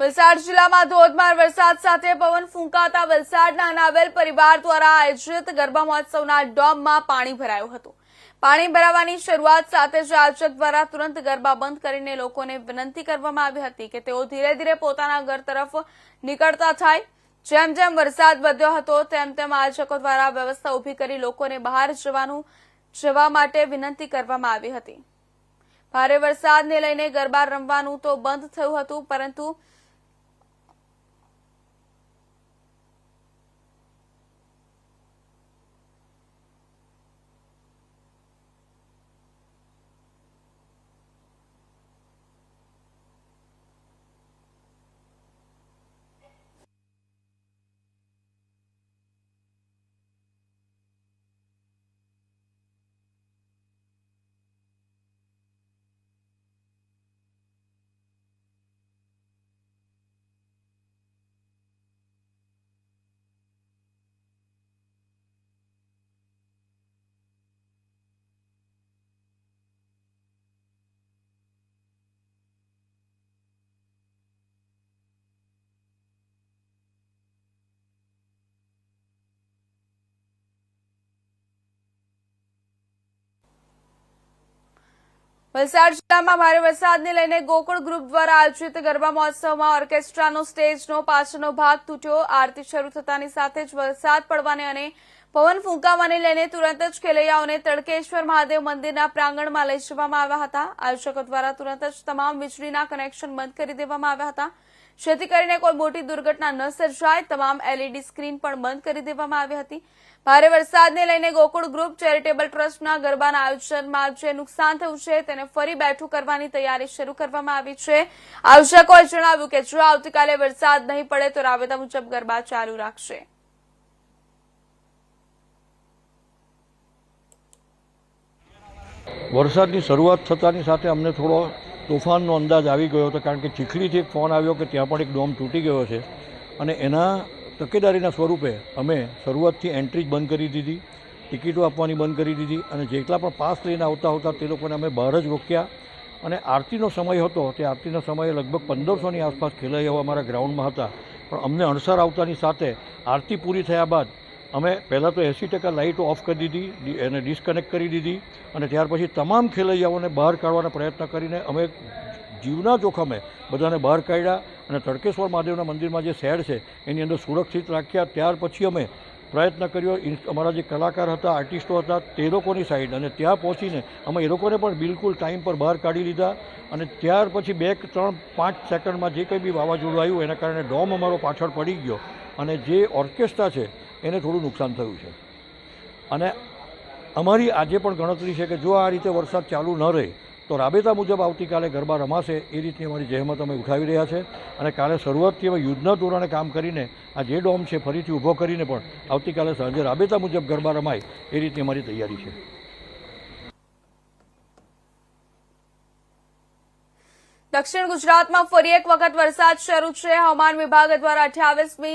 વલસાડ જિલ્લામાં ધોધમાર વરસાદ સાથે પવન ફૂંકાતા વલસાડના અનાવેલ પરિવાર દ્વારા આયોજિત ગરબા મહોત્સવના ડોમમાં પાણી ભરાયું હતું. પાણી ભરાવાની શરૂઆત સાથે જ આયોજક દ્વારા તુરંત ગરબા બંધ કરીને લોકોને વિનંતી કરવામાં આવી હતી કે તેઓ ધીરે ધીરે પોતાના ઘર તરફ નીકળતા થાય. જેમ જેમ વરસાદ વધ્યો હતો, તેમ તેમ આયોજકો દ્વારા વ્યવસ્થા ઊભી કરી લોકોને બહાર જવાનું, જવા માટે વિનંતી કરવામાં આવી હતી. ભારે વરસાદને લઈને ગરબા રમવાનું તો બંધ થયું હતું, પરંતુ વલસાડ જિલ્લામાં ભારે વરસાદને લઈને ગોકુળ ગ્રુપ દ્વારા આયોજિત ગરબા મહોત્સવમાં ઓર્કેસ્ટ્રાનો સ્ટેજનો પાછળનો ભાગ તૂટ્યો. આરતી શરૂ થતાની સાથે જ વરસાદ પડવાને અને પવન ફૂંકાવાને લઈને તુરંત જ ખેલૈયાઓને તડકેશ્વર મહાદેવ મંદિરના પ્રાંગણમાં લઈ જવામાં આવ્યા હતા. આયોજકો દ્વારા તુરંત જ તમામ વીજળીના કનેક્શન બંધ કરી દેવામાં આવ્યા હતા. જેથી કરીને કોઈ મોટી દુર્ઘટના ન સર્જાય, તમામ એલઈડી સ્ક્રીન પણ બંધ કરી દેવામાં આવી હતી. ભારે વરસાદને લઈને ગોકુળ ગ્રુપ ચેરિટેબલ ટ્રસ્ટના ગરબાના આયોજનમાં જે નુકસાન થયું છે તેને ફરી બેઠું કરવાની તૈયારી શરૂ કરવામાં આવી છે. આયોજકોએ જણાવ્યું કે જો આવતીકાલે વરસાદ નહીં પડે તો રાબેતા મુજબ ગરબા ચાલુ રાખશે. વરસાદની શરૂઆત થતાની સાથે અમને થોડો તોફાનનો અંદાજ આવી ગયો હતો, કારણ કે ચીખલીથી એક ફોન આવ્યો કે ત્યાં પણ એક ડોમ તૂટી ગયો છે. અને એના તકેદારીના સ્વરૂપે અમે શરૂઆતથી એન્ટ્રી જ બંધ કરી દીધી, ટિકિટો આપવાની બંધ કરી દીધી અને જેટલા પણ પાસ લઈને આવતા હતા તે લોકોને અમે બહાર જ રોક્યા. અને આરતીનો સમય હતો, તે આરતીનો સમયે લગભગ પંદરસોની આસપાસ ખેલૈયાઓ અમારા ગ્રાઉન્ડમાં હતા. પણ અમને અણસાર આવતાની સાથે આરતી પૂરી થયા બાદ અમે પહેલાં તો એંસી ટકા લાઇટો ઓફ કરી દીધી એને ડિસ્કનેક્ટ કરી દીધી અને ત્યાર પછી તમામ ખેલૈયાઓને બહાર કાઢવાના પ્રયત્ન કરીને અમે જીવના જોખમે બધાને બહાર કાઢ્યા અને તડકેશ્વર મહાદેવના મંદિરમાં જે શહેર છે, એની અંદર સુરક્ષિત રાખ્યા. ત્યાર પછી અમે પ્રયત્ન કર્યો અમારા જે કલાકાર હતા, આર્ટિસ્ટો હતા, તે લોકોની સાઈડ અને ત્યાં પહોંચીને અમે એ લોકોને પણ બિલકુલ ટાઈમ પર બહાર કાઢી લીધા અને ત્યાર પછી બે ત્રણ પાંચ સેકન્ડમાં જે કંઈ બી વાવાઝોડું આવ્યું, એના કારણે ડોમ અમારો પાછળ પડી ગયો અને જે ઓર્કેસ્ટ્રા છે એને થોડું નુકસાન થયું છે. અને અમારી આજે પણ ગણતરી છે કે જો આ રીતે વરસાદ ચાલુ ન રહે, તો રાબેતા મુજબ આવતીકાલે ગરબા રમાશે એ રીતની અમારી જહેમત અમે ઉઠાવી રહ્યા છે. અને કાલે શરૂઆતથી અમે યુદ્ધના ધોરણે કામ કરીને આ જે ડોમ છે ફરીથી ઊભો કરીને પણ આવતીકાલે સાંજે રાબેતા મુજબ ગરબા રમાય એ રીતની અમારી તૈયારી છે. દક્ષિણ ગુજરાતમાં ફરી એક વખત વરસાદ શરૂ છે. હવામાન વિભાગ દ્વારા અઠ્યાવીસમી